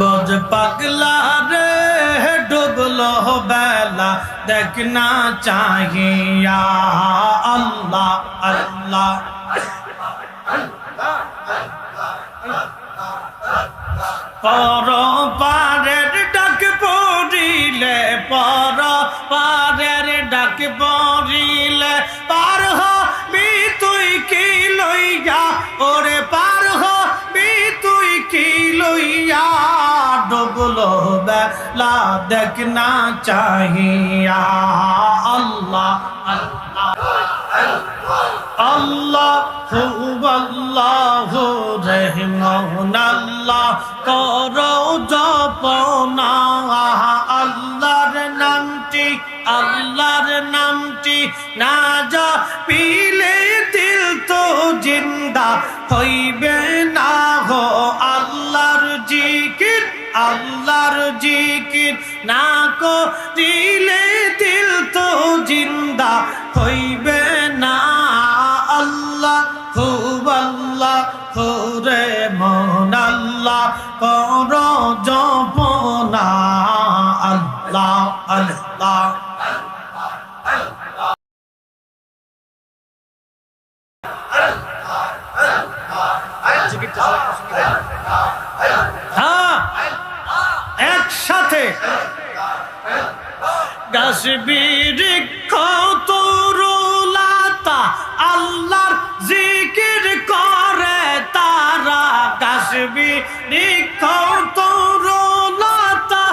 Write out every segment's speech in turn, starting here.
বজ পাগলা রে, ডুবলো বেলা দেখনা চাহিয়া। আল্লাহ আল্লাহ। পর পারের ডাক পড়িলে পর পারের ডাক পড়িলে দেখ না চাহিয়া। আল্লাহ আল্লাহ আল্লাহ আল্লাহ রহমান আল্লাহ করো জপনা। আল্লাহর নামটি আল্লাহর নামটি না যা পিলে দিল তো জিন্দা হইবে না দিলে দিল তো জিন্দা হইবে না। আল্লাহ খুব আল্লাহ রে মন আল্লাহ, কর জপনা আল্লাহ আল্লাহ। হ্যাঁ গাছ বৃক্ষ তরুলাতা আল্লাহর জিকির করে তারা। গাছ বৃক্ষ তরুলাতা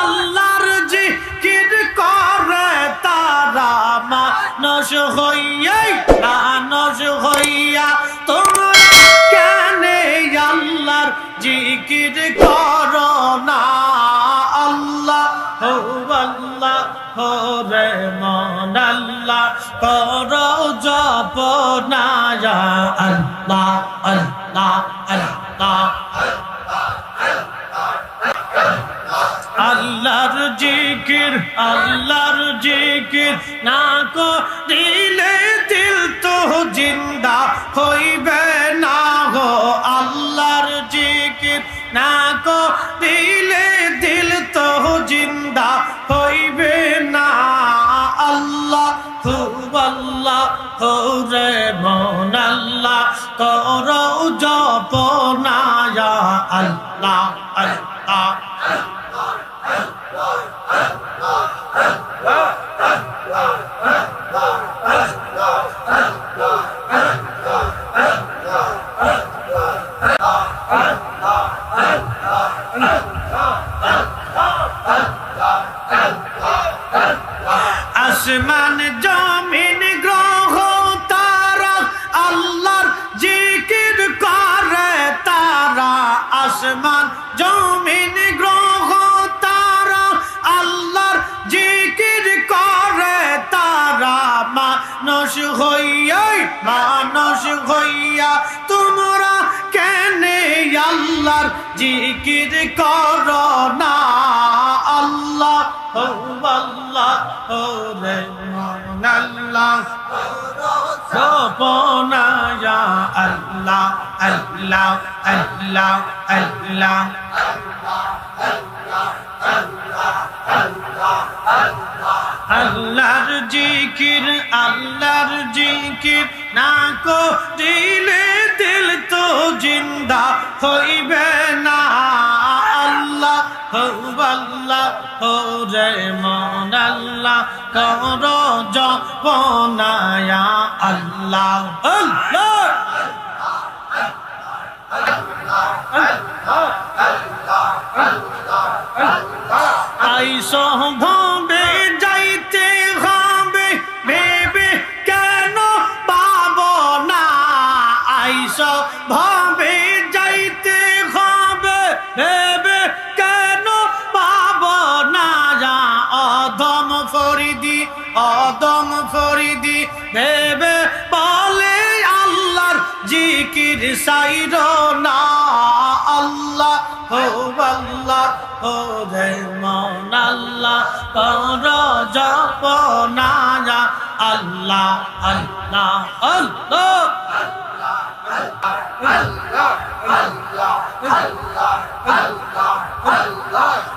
আল্লাহর জিকির করে তারা। মানুষ হইয়াই, মানুষ হইয়া তোমরা কেন আল্লাহর জিকির করো করো জপ না আল্লাহ আল্লাহ আল্লাহ। আল্লাহর জিকির আল্লাহর জিকির না কো দিলে দিল তো জিন্দা হইবে। আল্লাহ হো রে মন আল্লাহ করো জপ আল্লাহ আল্লাহ। মানুষ হইয়াই, মানুষ হইয়া তোমরা কেন আল্লাহর জিকির করো না? আল্লাহ আল্লাহ রে আল্লাহ। আল্লাহ আল্লাহ আল্লাহ আল্লাহ। আল্লাহর জিকির আল্লাহর জিকির। না কো দিলে দিল তো জিন্দা হইবে না। আল্লাহ হো আল্লাহ হো রে মন আল্লাহ, কর জপনায়া আল্লাহ। আল্লাহ আইস ভাবে ভাবে যাইতে হবে, ভেবে কেন পাব না যা? ফরিদি অদম ফরিদি, ভেবে বলে আল্লাহর জিকির সাইর না। আল্লাহ হো আল্লাহ হো রে জপ না আল্লাহ আল্লাহ আল্লাহ।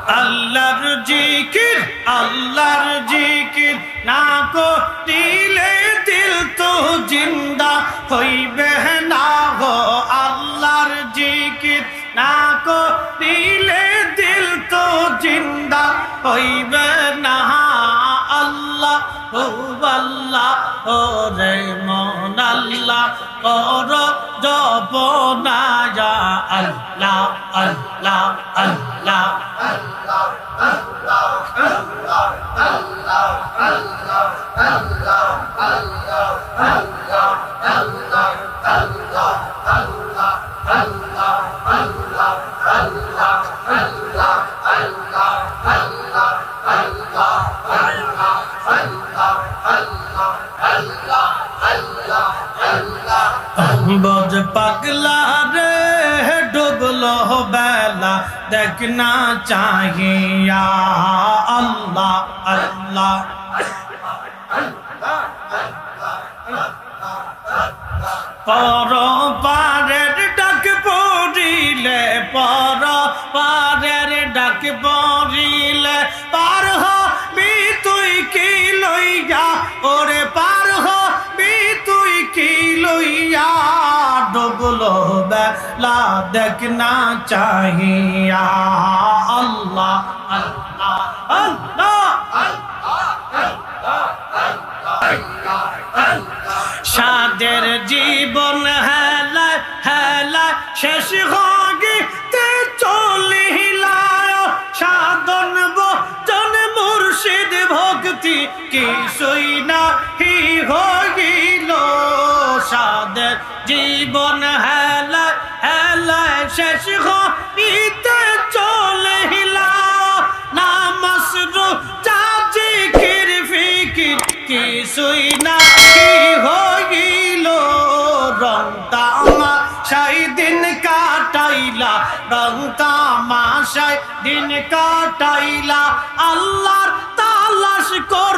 আল্লাহর জিকির আল্লাহর জিকির। না করিলে দিল তো জিন্দা হইবে না গো আল্লাহর জিকির। না করিলে দিল তো জিন্দা হইবে না আল্লাহ ও আল্লাহ ও রে মন আল্লাহ কর জপ না যা আল্লাহ আল্লাহ আল্লাহ বজ পাগলা রে, ডুবলো বেলা দেখনা চাহিয়া। আল্লাহ আল্লাহ। পর পারের ডাক পড়িলে পর পারের ডাক পড়িলে ডুবলো বেলা দেখনা চাহিয়া। আল্লাহ, সাদের জীবন হেলা হেলা শেষ হগিতে চলিলায়। সাধন বচন, মুর্শিদ ভক্তি কি জীবন হেলা হেলা শেষ হইতে রোজা, জিকির, ফিকির কি হইল রং তামাশাই দিন কাটাইলা, রং তামাশাই দিন কাটাইলা। আল্লাহর তালাশ করলা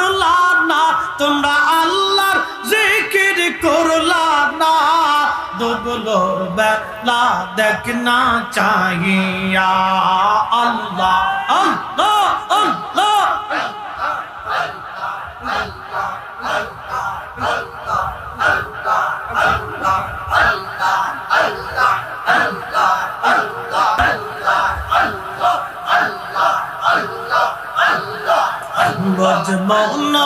দুবলো বেলা দেখনা চাহিয়া। আল্লাহ আল্লাহ আল্লাহ। ডুবলো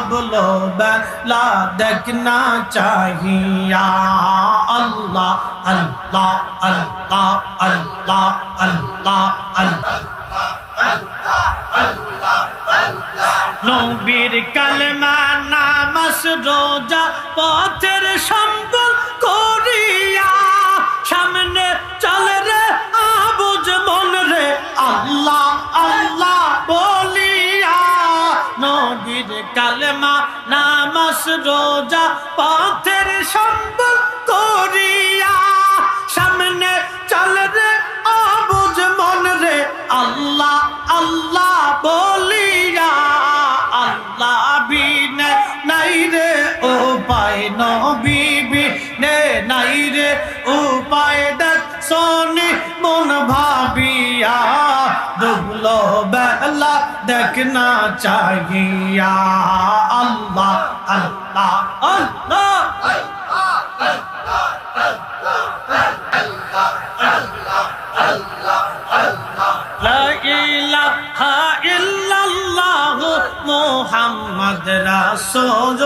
ডবলো বেলা দেখনা চাহিয়া। আল্লাহ আল্লাহ আল্লাহ আল্লাহ আল্লাহ আল্লাহ। নবীর কালমা নামাজ রোজা পথের সম্বল পথের সম্বল করিয়া সামনে চলে রে আবুজ মন রে। আল্লাহ আল্লাহ বলিয়া আল্লাহ বিনে নাই রে ও পায় নবী, বিনে নাই রে উপায় দেখ সোনি মন ভাবিয়া। ডুবলো বেলা দেখনা চাহিয়া। আল্লাহ আল্লাহ মুহাম্মদ রাসূল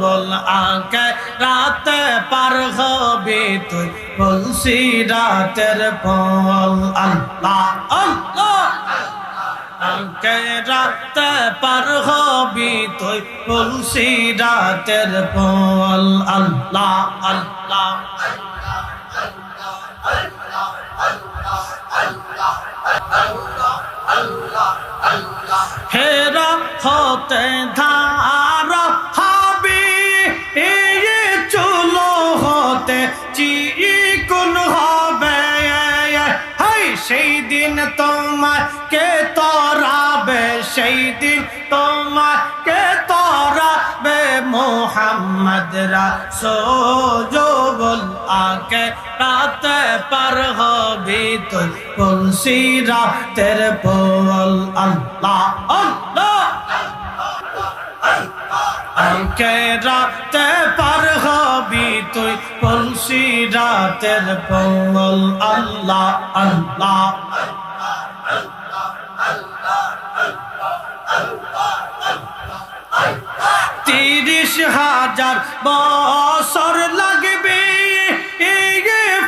বল আকে রাতে পার হবে তুই বলছি রাতের পল আল্লাহ আল্লাহ। আকে রাতে পার হবি তুই বলছি রাতের পল আল্লাহ আল্লাহ হেরা হতে ধার সেই দিন তোমার কে তরাবে মোহাম্মদ রাসূল আকে রাতে পার হবি তুই তুলসি রাতের পোল। আল্লাহ রাতে পার হবি তুই তুলসি রাতের পোল। আল্লাহ আল্লাহ তিরিশ হাজার বছর লাগবে। এই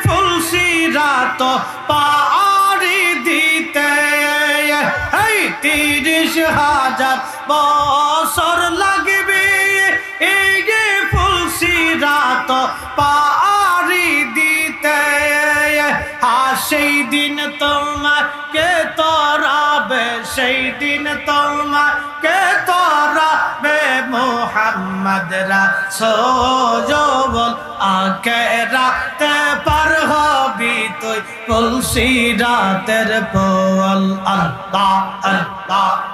ফুলসি রাত পাড়ি দিতে। এই তিরিশ হাজার বছর লাগবে। এই ফুলসি রাত সেই দিন তোমাকে তরাবে, সেই দিন তোমাকে তরাবে মোহাম্মদ রাসূল। আকে রাতে পার হবি তুই, তুলসী রাতের পোল। আল্লাহ আল্লাহ।